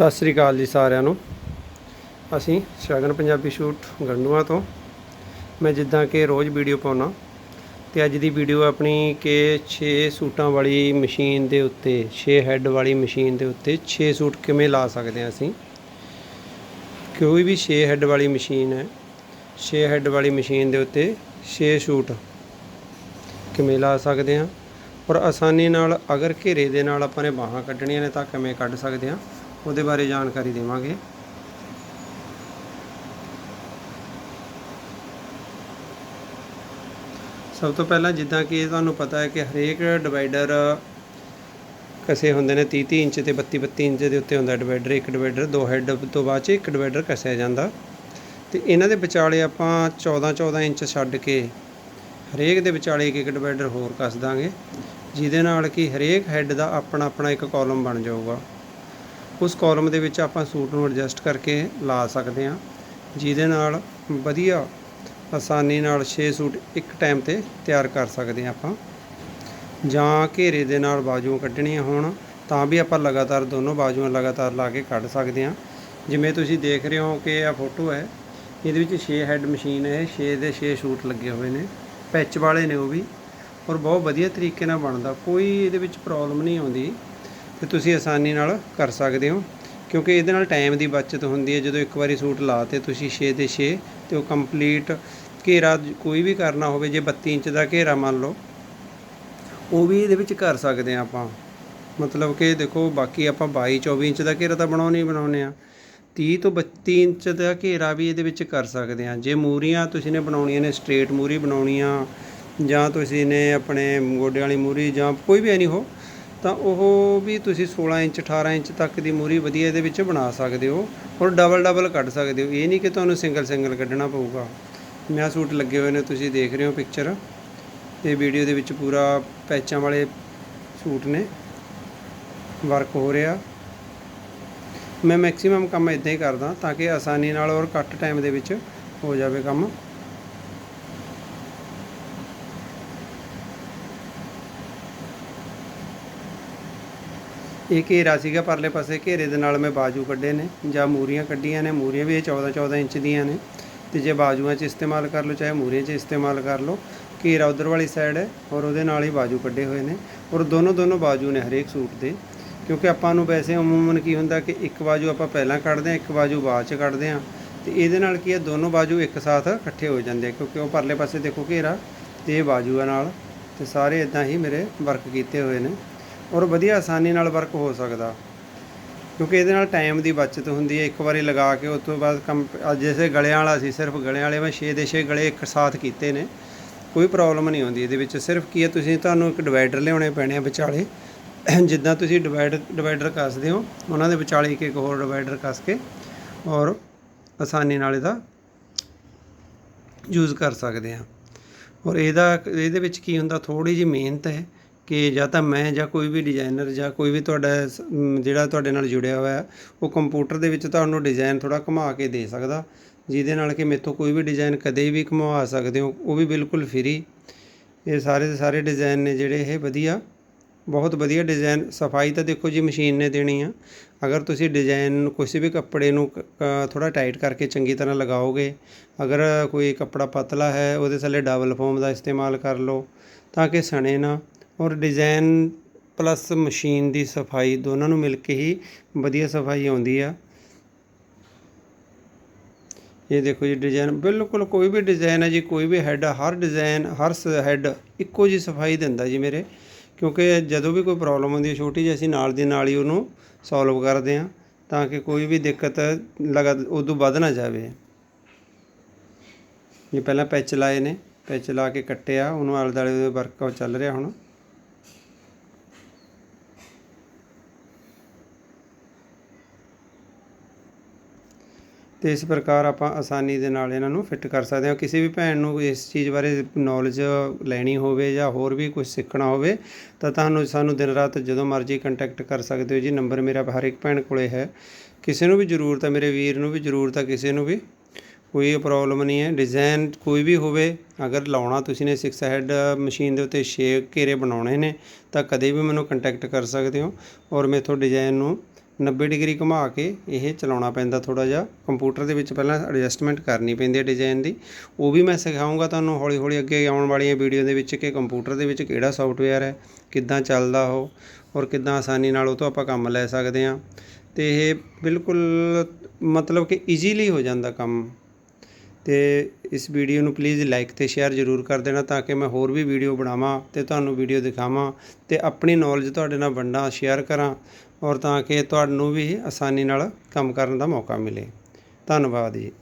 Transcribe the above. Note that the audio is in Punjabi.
ਸਤਿ ਸ੍ਰੀ ਅਕਾਲ ਜੀ ਸਾਰਿਆਂ ਨੂੰ। ਅਸੀਂ ਸ਼ਗਨ ਪੰਜਾਬੀ ਸ਼ੂਟ ਗੰਡੂਆਂ ਤੋਂ। ਮੈਂ ਜਿੱਦਾਂ ਕਿ ਰੋਜ਼ ਵੀਡੀਓ ਪਾਉਣਾ ਤੇ ਅੱਜ ਦੀ ਵੀਡੀਓ ਆਪਣੀ ਕਿ 6 ਸੂਟਾਂ ਵਾਲੀ ਮਸ਼ੀਨ ਦੇ ਉੱਤੇ 6 ਹੈੱਡ ਵਾਲੀ ਮਸ਼ੀਨ ਦੇ ਉੱਤੇ 6 ਸੂਟ ਕਿਵੇਂ ਲਾ ਸਕਦੇ ਹਾਂ ਅਸੀਂ। ਕੋਈ ਵੀ 6 ਹੈੱਡ ਵਾਲੀ ਮਸ਼ੀਨ ਹੈ 6 ਹੈੱਡ ਵਾਲੀ ਮਸ਼ੀਨ ਦੇ ਉੱਤੇ 6 ਸੂਟ ਕਿਵੇਂ ਲਾ ਸਕਦੇ ਹਾਂ। ਔਰ ਆਸਾਨੀ ਨਾਲ ਅਗਰ ਘੇਰੇ ਦੇ ਨਾਲ ਆਪਾਂ ਨੇ ਬਾਹਾਂ ਕੱਢਣੀਆਂ ਨੇ ਤਾਂ ਕਿਵੇਂ ਕੱਢ ਸਕਦੇ ਹਾਂ। ਉਹਦੇ ਬਾਰੇ ਜਾਣਕਾਰੀ ਦੇਵਾਂਗੇ। ਸਭ ਤੋਂ ਪਹਿਲਾਂ ਜਿੱਦਾਂ ਕਿ ਇਹ ਤੁਹਾਨੂੰ ਪਤਾ ਹੈ ਕਿ ਹਰੇਕ ਡਿਵਾਈਡਰ ਕਸੇ ਹੁੰਦੇ ਨੇ 30 30 ਇੰਚ ਤੇ 32 32 ਇੰਚ ਦੇ ਉੱਤੇ ਹੁੰਦਾ ਡਿਵਾਈਡਰ। ਇੱਕ ਡਿਵਾਈਡਰ ਦੋ ਹੈੱਡ ਤੋਂ ਬਾਅਦ 'ਚ ਇੱਕ ਡਿਵਾਈਡਰ ਕਸਿਆ ਜਾਂਦਾ। ਤੇ ਇਹਨਾਂ ਦੇ ਵਿਚਾਲੇ ਆਪਾਂ 14 14 ਇੰਚ ਛੱਡ ਕੇ ਹਰੇਕ ਦੇ ਵਿਚਾਲੇ ਇੱਕ ਇੱਕ ਡਿਵਾਈਡਰ ਹੋਰ ਕੱਸ ਦਾਂਗੇ, ਜਿਹਦੇ ਨਾਲ ਕਿ ਹਰੇਕ ਹੈੱਡ ਦਾ ਆਪਣਾ ਆਪਣਾ ਇੱਕ ਕਾਲਮ ਬਣ ਜਾਊਗਾ। ਉਸ ਕਾਲਮ ਦੇ ਵਿੱਚ ਆਪਾਂ ਸੂਟ ਨੂੰ ਐਡਜਸਟ ਕਰਕੇ ਲਾ ਸਕਦੇ ਹਾਂ। ਜਿਹਦੇ ਨਾਲ ਵਧੀਆ ਆਸਾਨੀ ਨਾਲ 6 ਸੂਟ ਇੱਕ ਟਾਈਮ ਤੇ ਤਿਆਰ ਕਰ ਸਕਦੇ ਹਾਂ ਆਪਾਂ। ਜਾਂ ਘੇਰੇ ਦੇ ਨਾਲ ਬਾਜੂਆਂ ਕੱਢਣੀਆਂ ਹੋਣ, ਤਾਂ ਵੀ ਆਪਾਂ ਲਗਾਤਾਰ ਦੋਨੋਂ ਬਾਜੂਆਂ ਲਗਾਤਾਰ ਲਾ ਕੇ ਕੱਢ ਸਕਦੇ ਹਾਂ। ਜਿਵੇਂ ਤੁਸੀਂ ਦੇਖ ਰਹੇ ਹੋ ਕਿ ਇਹ ਫੋਟੋ ਹੈ, ਇਹਦੇ ਵਿੱਚ 6 ਹੈੱਡ ਮਸ਼ੀਨ ਹੈ 6 ਦੇ 6 ਸੂਟ ਲੱਗੇ ਹੋਏ ਨੇ। ਪੈਚ ਵਾਲੇ ਨੇ ਉਹ ਵੀ। ਔਰ ਬਹੁਤ ਵਧੀਆ ਤਰੀਕੇ ਨਾਲ ਬਣਦਾ। ਕੋਈ ਇਹਦੇ ਵਿੱਚ ਪ੍ਰੋਬਲਮ ਨਹੀਂ ਆਉਂਦੀ। ਤੇ ਤੁਸੀਂ ਆਸਾਨੀ ਨਾਲ ਕਰ ਸਕਦੇ ਹੋ, ਕਿਉਂਕਿ ਇਹਦੇ ਨਾਲ ਟਾਈਮ ਦੀ ਬਚਤ ਹੁੰਦੀ ਹੈ। ਜਦੋਂ ਇੱਕ ਵਾਰੀ ਸੂਟ ਲਾਤੇ ਤੁਸੀਂ 6 ਦੇ 6 ਤੇ ਉਹ ਕੰਪਲੀਟ ਘੇਰਾ ਕੋਈ ਵੀ ਕਰਨਾ ਹੋਵੇ, ਜੇ 32 ਇੰਚ ਦਾ ਘੇਰਾ ਮੰਨ ਲਓ, ਉਹ ਵੀ ਇਹਦੇ ਵਿੱਚ ਕਰ ਸਕਦੇ ਆ ਆਪਾਂ। ਮਤਲਬ ਕਿ ਦੇਖੋ, ਬਾਕੀ ਆਪਾਂ 22 24 ਇੰਚ ਦਾ ਘੇਰਾ ਤਾਂ ਬਣਾਉਣੀ ਹੀ ਬਣਾਉਨੇ ਆ। 30 ਤੋਂ 32 ਇੰਚ ਦਾ ਘੇਰਾ ਵੀ ਇਹਦੇ ਵਿੱਚ ਕਰ ਸਕਦੇ ਆ ਜੇ ਮੂਰੀਆਂ ਤੁਸੀਂ ਨੇ ਬਣਾਉਣੀਆਂ ਨੇ ਸਟ੍ਰੇਟ ਮੂਰੀ ਬਣਾਉਣੀਆਂ ਜਾਂ ਤੁਸੀਂ ਨੇ ਆਪਣੇ ਗੋਡੇ ਵਾਲੀ ਮੂਰੀ ਜਾਂ ਕੋਈ ਵੀ ਐਨੀ ਹੋ ਤਾਂ ਉਹ ਵੀ ਤੁਸੀਂ 16 ਇੰਚ 18 ਇੰਚ ਤੱਕ ਦੀ ਮੂਰੀ ਵਧੀਆ ਇਹਦੇ ਵਿੱਚ ਬਣਾ ਸਕਦੇ ਹੋ ਔਰ ਡਬਲ ਡਬਲ ਕੱਢ ਸਕਦੇ ਹੋ। ਇਹ ਨਹੀਂ ਕਿ ਤੁਹਾਨੂੰ ਸਿੰਗਲ ਸਿੰਗਲ ਕੱਢਣਾ ਪਊਗਾ। ਮੈਂ ਸੂਟ ਲੱਗੇ ਹੋਏ ਨੇ, ਤੁਸੀਂ ਦੇਖ ਰਹੇ ਹੋ ਪਿਕਚਰ ਇਹ ਵੀਡੀਓ ਦੇ ਵਿੱਚ ਪੂਰਾ ਪੈਚਾਂ ਵਾਲੇ ਸੂਟ ਨੇ। ਵਰਕ ਹੋ ਰਿਹਾ। ਮੈਂ ਮੈਕਸਿਮਮ ਕੰਮ ਇਦਾਂ ਹੀ ਕਰਦਾ ਤਾਂ ਕਿ ਆਸਾਨੀ ਨਾਲ ਔਰ ਘੱਟ ਟਾਈਮ ਦੇ ਵਿੱਚ ਹੋ ਜਾਵੇ ਕੰਮ। ਇਹ ਘੇਰਾ ਸੀਗਾ ਪਰਲੇ ਪਾਸੇ, ਘੇਰੇ ਦੇ ਨਾਲ ਮੈਂ ਬਾਜੂ ਕੱਢੇ ਨੇ, ਜਾਂ ਮੂਰੀਆਂ ਕੱਢੀਆਂ ਨੇ, ਮੂਰੀਆਂ ਵੀ ਇਹ 14 14 ਇੰਚ ਦੀਆਂ ਨੇ। ਤੇ ਜੇ ਬਾਜੂਆਂ 'ਚ ਇਸਤੇਮਾਲ ਕਰ ਲਓ, ਚਾਹੇ ਮੂਰੀਆਂ 'ਚ ਇਸਤੇਮਾਲ ਕਰ ਲਓ, ਘੇਰਾ ਉਧਰ ਵਾਲੀ ਸਾਈਡ ਹੈ ਔਰ ਉਹਦੇ ਨਾਲ ਹੀ ਬਾਜੂ ਕੱਢੇ ਹੋਏ ਨੇ। ਔਰ ਦੋਨੋਂ ਦੋਨੋਂ ਬਾਜੂ ਨੇ ਹਰੇਕ ਸੂਟ ਦੇ, ਕਿਉਂਕਿ ਆਪਾਂ ਨੂੰ ਵੈਸੇ ਅਮੂਮਨ ਕੀ ਹੁੰਦਾ ਕਿ ਇੱਕ ਬਾਜੂ ਆਪਾਂ ਪਹਿਲਾਂ ਕੱਢਦੇ ਹਾਂ, ਇੱਕ ਬਾਜੂ ਬਾਅਦ 'ਚ ਕੱਢਦੇ ਹਾਂ। ਤੇ ਇਹਦੇ ਨਾਲ ਕੀ ਹੈ, ਦੋਨੋਂ ਬਾਜੂ ਇੱਕ ਸਾਥ ਇਕੱਠੇ ਹੋ ਜਾਂਦੇ ਆ, ਕਿਉਂਕਿ ਉਹ ਪਰਲੇ ਪਾਸੇ ਦੇਖੋ ਘੇਰਾ ਤੇ ਇਹ ਬਾਜੂ ਆ ਨਾਲ, ਤੇ ਸਾਰੇ ਇਦਾਂ ਹੀ ਮੇਰੇ ਵਰਕ ਕੀਤੇ ਹੋਏ ਨੇ। ਔਰ ਵਧੀਆ ਆਸਾਨੀ ਨਾਲ ਵਰਕ ਹੋ ਸਕਦਾ। ਕਿਉਂਕਿ ਇਹਦੇ ਨਾਲ ਟਾਈਮ ਦੀ ਬਚਤ ਹੁੰਦੀ ਹੈ। ਇੱਕ ਵਾਰੀ ਲਗਾ ਕੇ ਉਸ ਤੋਂ ਬਾਅਦ ਕੰਮ ਅੱਜ ਗਲਿਆਂ ਵਾਲਾ ਸੀ, ਸਿਰਫ ਗਲਿਆਂ ਵਾਲੇ ਮੈਂ 6 ਦੇ 6 ਗਲੇ ਇੱਕ ਸਾਥ ਕੀਤੇ ਨੇ। ਕੋਈ ਪ੍ਰੋਬਲਮ ਨਹੀਂ ਆਉਂਦੀ ਇਹਦੇ ਵਿੱਚ। ਸਿਰਫ ਕੀ ਹੈ, ਤੁਸੀਂ ਤੁਹਾਨੂੰ ਇੱਕ ਡਿਵਾਈਡਰ ਲਿਆਉਣੇ ਪੈਣੇ ਆ ਵਿਚਾਲੇ। ਜਿੱਦਾਂ ਤੁਸੀਂ ਡਿਵਾਈਡ ਡਿਵਾਈਡਰ ਕੱਸਦੇ ਹੋ, ਉਹਨਾਂ ਦੇ ਵਿਚਾਲੇ ਇੱਕ ਇੱਕ ਹੋਰ ਡਿਵਾਈਡਰ ਕੱਸ ਕੇ ਔਰ ਆਸਾਨੀ ਨਾਲ ਇਹਦਾ ਯੂਜ਼ ਕਰ ਸਕਦੇ ਆ। ਔਰ ਇਹਦਾ, ਇਹਦੇ ਵਿੱਚ ਕੀ ਹੁੰਦਾ ਥੋੜੀ ਜਿਹੀ ਮਿਹਨਤ ਹੈ। ਕਿ ਜਾਂ ਤਾਂ ਮੈਂ ਜਾਂ ਕੋਈ ਵੀ ਡਿਜ਼ਾਈਨਰ ਜਾਂ ਕੋਈ ਵੀ ਤੁਹਾਡਾ ਸ- ਜਿਹੜਾ ਤੁਹਾਡੇ ਨਾਲ ਜੁੜਿਆ ਹੋਇਆ ਉਹ ਕੰਪਿਊਟਰ ਦੇ ਵਿੱਚ ਤੁਹਾਨੂੰ ਡਿਜ਼ਾਈਨ ਥੋੜ੍ਹਾ ਘੁਮਾ ਕੇ ਦੇ ਸਕਦਾ। ਜਿਹਦੇ ਨਾਲ ਕਿ ਮੇਥੋਂ ਕੋਈ ਵੀ ਡਿਜ਼ਾਈਨ ਕਦੇ ਵੀ ਘੁਮਵਾ ਸਕਦੇ ਹੋ, ਉਹ ਵੀ ਬਿਲਕੁਲ ਫ੍ਰੀ ਇਹ ਸਾਰੇ ਦੇ ਸਾਰੇ ਡਿਜ਼ਾਈਨ ਨੇ ਜਿਹੜੇ ਇਹ ਵਧੀਆ, ਬਹੁਤ ਵਧੀਆ ਡਿਜ਼ਾਈਨ ਸਫ਼ਾਈ ਤਾਂ ਦੇਖੋ ਜੀ ਮਸ਼ੀਨ ਨੇ ਦੇਣੀ ਆ। ਅਗਰ ਤੁਸੀਂ ਡਿਜ਼ਾਈਨ ਨੂੰ ਕਿਸੇ ਵੀ ਕੱਪੜੇ ਨੂੰ ਥੋੜਾ ਟਾਈਟ ਕਰਕੇ ਚੰਗੀ ਤਰ੍ਹਾਂ ਲਗਾਓਗੇ, ਅਗਰ ਕੋਈ ਕੱਪੜਾ ਪਤਲਾ ਹੈ, ਉਹਦੇ ਥੱਲੇ ਡਬਲ ਫੋਮ ਦਾ ਇਸਤੇਮਾਲ ਕਰ ਲਓ, ਤਾਂ ਕਿ ਸਣੇ ਨਾ। ਔਰ ਡਿਜ਼ਾਈਨ ਪਲੱਸ ਮਸ਼ੀਨ ਦੀ ਸਫ਼ਾਈ ਦੋਨਾਂ ਨੂੰ ਮਿਲ ਕੇ ਹੀ ਵਧੀਆ ਸਫ਼ਾਈ ਆਉਂਦੀ ਆ। ਇਹ ਦੇਖੋ ਜੀ ਡਿਜ਼ਾਈਨ ਬਿਲਕੁਲ ਕੋਈ ਵੀ ਡਿਜ਼ਾਈਨ ਹੈ ਜੀ, ਕੋਈ ਵੀ ਹੈੱਡ ਹਰ ਡਿਜ਼ਾਈਨ ਹਰ ਹੈੱਡ ਇੱਕੋ ਜੀ ਸਫ਼ਾਈ ਦਿੰਦਾ ਜੀ ਮੇਰੇ। ਕਿਉਂਕਿ ਜਦੋਂ ਵੀ ਕੋਈ ਪ੍ਰੋਬਲਮ ਹੁੰਦੀ ਹੈ ਛੋਟੀ ਜਿਹੀ ਅਸੀਂ ਨਾਲ ਦੀ ਨਾਲ ਹੀ ਉਹਨੂੰ ਸੋਲਵ ਕਰਦੇ ਹਾਂ ਤਾਂ ਕਿ ਕੋਈ ਵੀ ਦਿੱਕਤ ਲਗਾ, ਉਦੋਂ ਵੱਧ ਨਾ ਜਾਵੇ। ਇਹ ਪਹਿਲਾਂ ਪੈਚ ਲਾਏ ਨੇ ਪੈਚ ਲਾ ਕੇ ਕੱਟਿਆ, ਉਹਨੂੰ ਆਲੇ ਦੁਆਲੇ ਦੇ ਵਰਕ ਚੱਲ ਰਿਹਾ ਹੁਣ। ਅਤੇ ਇਸ ਪ੍ਰਕਾਰ ਆਪਾਂ ਆਸਾਨੀ ਦੇ ਨਾਲ ਇਹਨਾਂ ਨੂੰ ਫਿੱਟ ਕਰ ਸਕਦੇ ਹਾਂ। ਕਿਸੇ ਵੀ ਭੈਣ ਨੂੰ ਇਸ ਚੀਜ਼ ਬਾਰੇ ਨੌਲੇਜ ਲੈਣੀ ਹੋਵੇ ਜਾਂ ਹੋਰ ਵੀ ਕੁਝ ਸਿੱਖਣਾ ਹੋਵੇ, ਤਾਂ ਤੁਹਾਨੂੰ, ਸਾਨੂੰ ਦਿਨ ਰਾਤ ਜਦੋਂ ਮਰਜ਼ੀ ਕੰਟੈਕਟ ਕਰ ਸਕਦੇ ਹੋ ਜੀ। ਨੰਬਰ ਮੇਰਾ ਹਰ ਇੱਕ ਭੈਣ ਕੋਲੇ ਹੈ। ਕਿਸੇ ਨੂੰ ਵੀ ਜ਼ਰੂਰਤ ਹੈ, ਮੇਰੇ ਵੀਰ ਨੂੰ ਵੀ ਜ਼ਰੂਰਤ ਹੈ, ਕਿਸੇ ਨੂੰ ਵੀ ਕੋਈ ਪ੍ਰੋਬਲਮ ਨਹੀਂ ਹੈ। ਡਿਜ਼ਾਈਨ ਕੋਈ ਵੀ ਹੋਵੇ, ਅਗਰ ਲਾਉਣਾ ਤੁਸੀਂ ਨੇ 6 ਹੈਡ ਮਸ਼ੀਨ ਦੇ ਉੱਤੇ 6 ਘੇਰੇ ਬਣਾਉਣੇ ਨੇ, ਤਾਂ ਕਦੇ ਵੀ ਮੈਨੂੰ ਕੰਟੈਕਟ ਕਰ ਸਕਦੇ ਹੋ। ਔਰ ਮੇਥੋਂ ਡਿਜ਼ਾਈਨ ਨੂੰ 90 ਡਿਗਰੀ ਘੁਮਾ ਕੇ ਇਹ ਚਲਾਉਣਾ ਪੈਂਦਾ ਥੋੜਾ ਜਿਹਾ। ਕੰਪਿਊਟਰ ਦੇ ਵਿੱਚ ਪਹਿਲਾਂ ਐਡਜਸਟਮੈਂਟ ਕਰਨੀ ਪੈਂਦੀ ਹੈ ਡਿਜ਼ਾਈਨ ਦੀ। ਉਹ ਵੀ ਮੈਂ ਸਿਖਾਉਂਗਾ ਤੁਹਾਨੂੰ ਹੌਲੀ ਹੌਲੀ ਅੱਗੇ ਆਉਣ ਵਾਲੀਆਂ ਵੀਡੀਓ ਦੇ ਵਿੱਚ ਕਿ ਕੰਪਿਊਟਰ ਦੇ ਵਿੱਚ ਕਿਹੜਾ ਸੌਫਟਵੇਅਰ ਹੈ, ਕਿੱਦਾਂ ਚੱਲਦਾ ਉਹ ਔਰ ਕਿੱਦਾਂ ਆਸਾਨੀ ਨਾਲ ਉਹ ਤੋਂ ਆਪਾਂ ਕੰਮ ਲੈ ਸਕਦੇ ਹਾਂ। ਤੇ ਇਹ ਬਿਲਕੁਲ ਮਤਲਬ ਕਿ ਈਜ਼ੀਲੀ ਹੋ ਜਾਂਦਾ ਕੰਮ। ਤੇ ਇਸ ਵੀਡੀਓ ਨੂੰ ਪਲੀਜ਼ ਲਾਈਕ ਤੇ ਸ਼ੇਅਰ ਜ਼ਰੂਰ ਕਰ ਦੇਣਾ ਤਾਂ ਕਿ ਮੈਂ ਹੋਰ ਵੀ ਵੀਡੀਓ ਬਣਾਵਾਂ ਤੇ ਤੁਹਾਨੂੰ ਵੀਡੀਓ ਦਿਖਾਵਾਂ ਤੇ ਆਪਣੀ ਨੌਲੇਜ ਤੁਹਾਡੇ ਨਾਲ ਵੰਡਾਂ ਸ਼ੇਅਰ ਕਰਾਂ ਔਰ ਤਾਂ ਕਿ ਤੁਹਾਨੂੰ ਵੀ ਆਸਾਨੀ ਨਾਲ ਕੰਮ ਕਰਨ ਦਾ ਮੌਕਾ ਮਿਲੇ। ਧੰਨਵਾਦ ਜੀ।